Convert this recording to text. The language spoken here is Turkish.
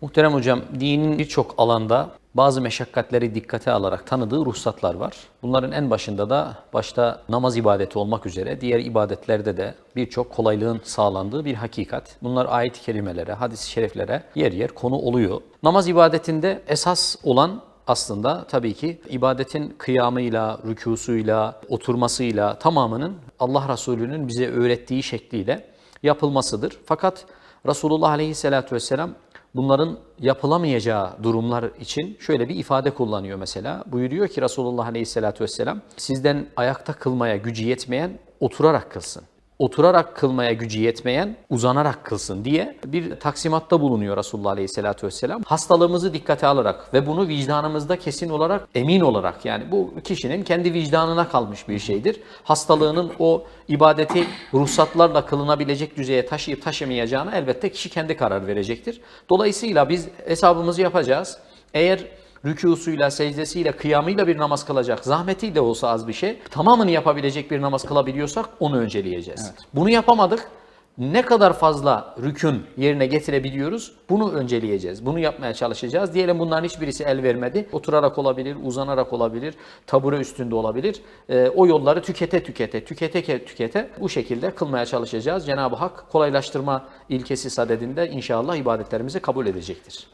Muhterem hocam, dinin birçok alanda bazı meşakkatleri dikkate alarak tanıdığı ruhsatlar var. Bunların en başında da başta namaz ibadeti olmak üzere diğer ibadetlerde de birçok kolaylığın sağlandığı bir hakikat. Bunlar ayet-i kerimelere, hadis-i şeriflere yer yer konu oluyor. Namaz ibadetinde esas olan aslında tabii ki ibadetin kıyamıyla, rükusuyla, oturmasıyla tamamının Allah Resulü'nün bize öğrettiği şekliyle yapılmasıdır. Fakat Resulullah Aleyhisselatü Vesselam bunların yapılamayacağı durumlar için şöyle bir ifade kullanıyor mesela. Buyuruyor ki Resulullah Aleyhisselatü Vesselam sizden ayakta kılmaya gücü yetmeyen oturarak kılsın. Oturarak kılmaya gücü yetmeyen uzanarak kılsın diye bir taksimatta bulunuyor Resulullah Aleyhisselatü Vesselam. Hastalığımızı dikkate alarak ve bunu vicdanımızda kesin olarak, emin olarak yani bu kişinin kendi vicdanına kalmış bir şeydir. Hastalığının o ibadeti ruhsatlarla kılınabilecek düzeye taşıyıp taşımayacağına elbette kişi kendi karar verecektir. Dolayısıyla biz hesabımızı yapacağız. Eğer rükusuyla, secdesiyle, kıyamıyla bir namaz kılacak, zahmetiyle olsa az bir şey, tamamını yapabilecek bir namaz kılabiliyorsak onu önceleyeceğiz. Bunu yapamadık. Ne kadar fazla rükün yerine getirebiliyoruz bunu önceleyeceğiz. Bunu yapmaya çalışacağız. Diyelim bunların hiçbirisi el vermedi. Oturarak olabilir, uzanarak olabilir, tabure üstünde olabilir. Ee, o yolları tükete tükete, tükete tükete bu şekilde kılmaya çalışacağız. Cenab-ı Hak kolaylaştırma ilkesi sadedinde inşallah ibadetlerimizi kabul edecektir.